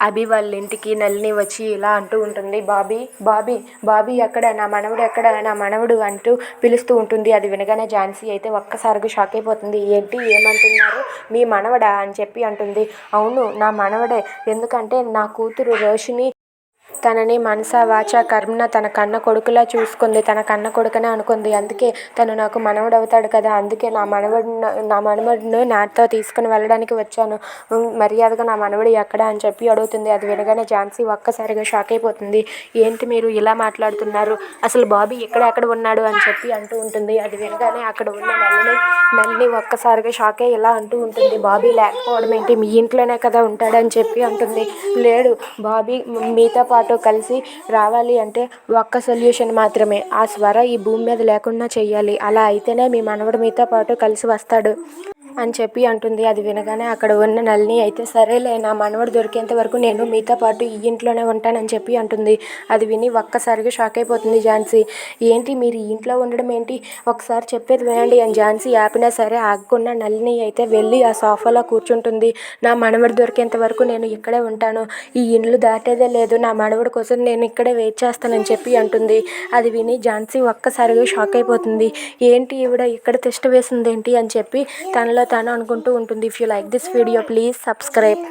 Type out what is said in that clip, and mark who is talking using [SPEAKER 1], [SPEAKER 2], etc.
[SPEAKER 1] అభి వాళ్ళ ఇంటికి నళిని వచ్చి ఇలా అంటూ ఉంటుంది బాబీ బాబీ బాబీ ఎక్కడ నా మనవడు ఎక్కడ నా మనవడు అంటూ పిలుస్తూ ఉంటుంది. అది వినగానే ఝాన్సీ అయితే ఒక్కసారిగా షాక్ అయిపోతుంది. ఏంటి? ఏమంటున్నారు? మీ మనవడా? అని చెప్పి అంటుంది. అవును నా మనవడే. ఎందుకంటే నా కూతురు రోషిని తనని మనసా వాచ కర్మన తన కన్న కొడుకులా చూసుకుంది. తన కన్న కొడుకనే అనుకుంది. అందుకే తను నాకు మనవడు అవుతాడు కదా. అందుకే నా మనవడు నా మనవడిని నాతో తీసుకుని వెళ్ళడానికి వచ్చాను. మర్యాదగా నా మనవడు ఎక్కడ అని చెప్పి అడుగుతుంది. అది వినగానే ఝాన్సీ ఒక్కసారిగా షాక్ అయిపోతుంది. ఏంటి మీరు ఇలా మాట్లాడుతున్నారు? అసలు బాబీ ఎక్కడ ఎక్కడ ఉన్నాడు అని చెప్పి అంటూ ఉంటుంది. అది వినగానే అక్కడ ఉన్న నల్లిని నల్లిని ఒక్కసారిగా షాక్ అయ్యి ఇలా అంటూ ఉంటుంది. బాబీ లేకపోవడం ఏంటి? మీ ఇంట్లోనే కదా ఉంటాడని చెప్పి అంటుంది. లేడు. బాబీ మీతో పాటు కలిసి రావాలి అంటే ఒక్క సొల్యూషన్ మాత్రమే. ఆ స్వర ఈ భూమి మీద లేకుండా చేయాలి అలా అయితేనే మీ మనవడు మీతో పాటు కలిసి వస్తాడు. అని చెప్పి అంటుంది. అది వినగానే అక్కడ ఉన్న నల్ని అయితే సరేలే నా మనవడు దొరికేంత వరకు నేను మీతో పాటు ఈ ఇంట్లోనే ఉంటానని చెప్పి అంటుంది. అది విని ఒక్కసారిగా షాక్ అయిపోతుంది ఝాన్సీ. ఏంటి మీరు ఈ ఇంట్లో ఉండడం ఏంటి? ఒకసారి చెప్పేది వినండి అని ఝాన్సీ ఆపినా సరే ఆగకుండా నల్ని అయితే వెళ్ళి ఆ సోఫాలో కూర్చుంటుంది. నా మనవడు దొరికేంత వరకు నేను ఇక్కడే ఉంటాను. ఈ ఇండ్లు దాటేదే లేదు. నా మనవడి కోసం నేను ఇక్కడే వెయిట్ చేస్తానని చెప్పి అంటుంది. అది విని ఝాన్సీ ఒక్కసారిగా షాక్ అయిపోతుంది. ఏంటి ఈవిడ ఇక్కడ తిష్ట వేసింది ఏంటి అని చెప్పి తనలో తాను అనుకుంటూ ఉంటుంది. If you like this video please subscribe